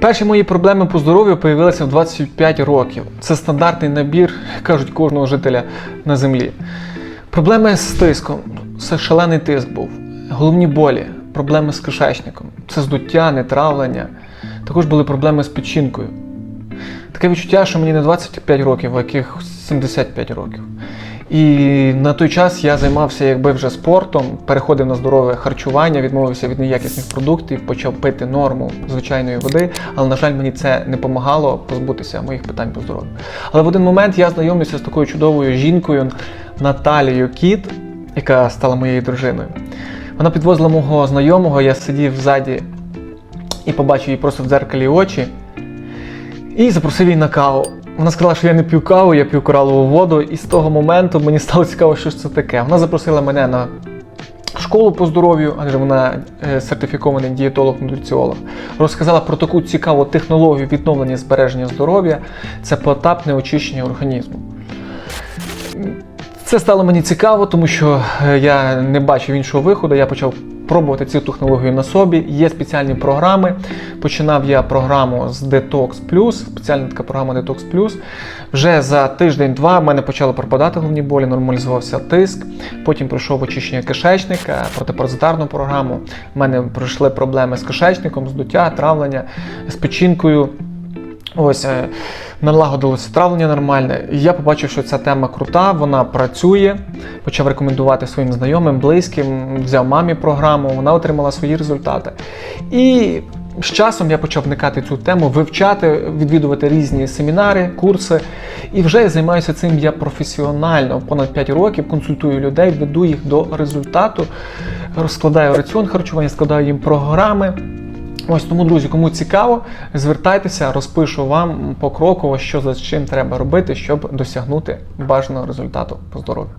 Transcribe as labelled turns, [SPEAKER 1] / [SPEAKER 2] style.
[SPEAKER 1] Перші мої проблеми по здоров'ю появилися в 25 років. Це стандартний набір, кажуть, кожного жителя на землі. Проблеми з тиском. Це шалений тиск був. Головні болі, проблеми з кишечником. Це здуття, нетравлення. Також були проблеми з печінкою. Таке відчуття, що мені не 25 років, а яких 75 років. І на той час я займався якби вже спортом, переходив на здорове харчування, відмовився від неякісних продуктів, почав пити норму звичайної води. Але, на жаль, мені це не допомагало позбутися моїх питань по здоров'ю. Але в один момент я знайомився з такою чудовою жінкою Наталією Кіт, яка стала моєю дружиною. Вона підвозила мого знайомого, я сидів ззаді і побачив її просто в дзеркалі очі. І запросив її на каву. Вона сказала, що я не п'ю каву, я п'ю коралову воду, і з того моменту мені стало цікаво, що ж це таке. Вона запросила мене на школу по здоров'ю, адже вона е, сертифікований дієтолог-нутриціолог. Розказала про таку цікаву технологію відновлення збереження здоров'я це поетапне очищення організму. Це стало мені цікаво, тому що е, я не бачив іншого виходу. Я почав пробувати цю технологію на собі. Є спеціальні програми. Починав я програму з Detox Plus, спеціальна така програма Detox Plus. Вже за тиждень-два в мене почали пропадати головні болі, нормалізувався тиск. Потім пройшов очищення кишечника, протипаразитарну програму. У мене пройшли проблеми з кишечником, здуття, травлення, з печінкою. Ось е, налагодилося травлення нормальне. Я побачив, що ця тема крута, вона працює. Почав рекомендувати своїм знайомим, близьким, взяв мамі програму, вона отримала свої результати. І з часом я почав вникати цю тему, вивчати, відвідувати різні семінари, курси. І вже займаюся цим я професіонально. Понад 5 років консультую людей, веду їх до результату, розкладаю раціон харчування, складаю їм програми. Ось тому, друзі, кому цікаво, звертайтеся, розпишу вам покроково, що за чим треба робити, щоб досягнути бажаного результату по здоров'ю.